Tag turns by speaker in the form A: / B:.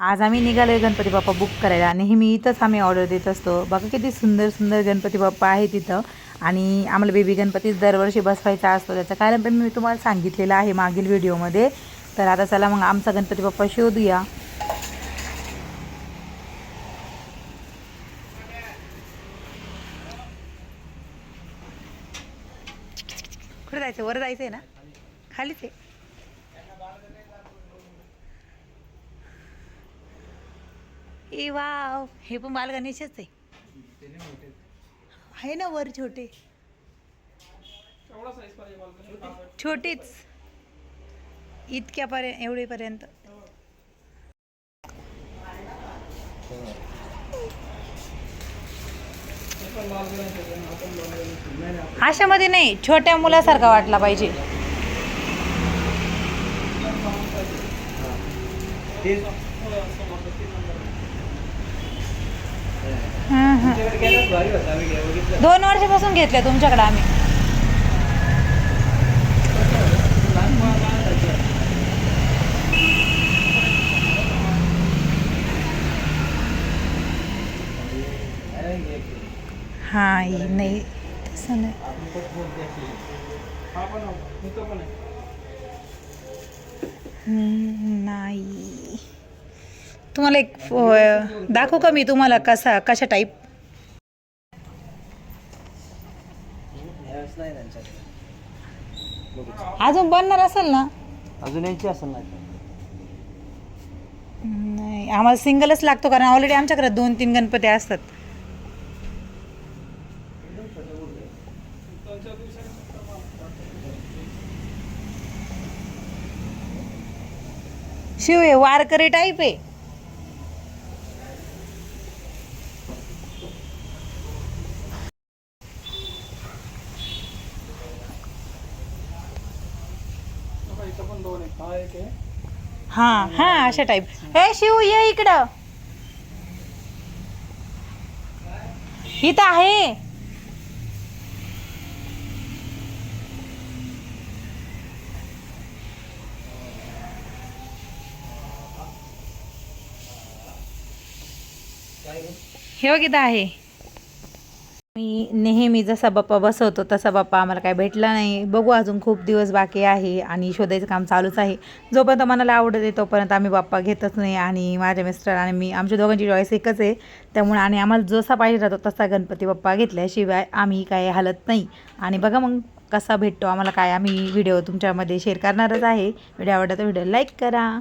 A: आज आम्ही निघालो आहे गणपती बाप्पा बुक करायला नेहमी इथंच आम्ही ऑर्डर देत असतो. बघा किती सुंदर सुंदर गणपती बाप्पा आहे तिथं. आणि आम्हाला बेबी गणपतीच दरवर्षी बसवायचा असतो त्याचं कारण पण मी तुम्हाला सांगितलेलं आहे मागील व्हिडिओमध्ये तर आता चला मग आमचा गणपती बाप्पा शोधूया. कुठे जायचं वर जायचं आहे ना? खालीच आहे. ए वाव. हे पण बाल गणेशच आहे. आहे ना वर छोटे. छोटीच. इतक्यापर्यंत एवढेपर्यंत. अशामध्ये नाही छोट्या मुलासारखा वाटला पाहिजे हं, हं. दोन वर्षापासून घेतले तुमच्याकडे आम्ही. हा नाही तसं नाही. नाही. तुम्हाला एक दाखवू का मी तुम्हाला कसा कशा टाईप अजून बनणार असेल ना?
B: अजून यांची असेल ना
A: नाही आम्हाला सिंगलच लागतो कारण ऑलरेडी आमच्याकडे दोन तीन गणपती असतात. शिव आहे वारकरी टाईप आहे हा हा अशा टाईप हे. शिव ये इकडं. इथं आहे. हे इथं आहे. मी नेहमी जसा बाप्पा बसवतो तसा बाप्पा आम्हाला काय भेटला नाही. बघू अजून खूप दिवस बाकी आहे आणि शोधायचं काम चालूच आहे. जोपर्यंत मनाला आवडत आहे तोपर्यंत आम्ही बाप्पा घेतच नाही आणि माझ्या मिस्टर आणि मी आमच्या दोघांची चॉईस एकच आहे. त्यामुळे आणि आम्हाला जसा पाहिजे राहतो तसा गणपती बाप्पा घेतल्याशिवाय आम्ही काय हलत नाही. आणि बघा मग कसा भेटतो आम्हाला काय आम्ही व्हिडिओ तुमच्यामध्ये शेअर करणारच आहे. व्हिडिओ आवडला तर व्हिडिओ लाईक करा.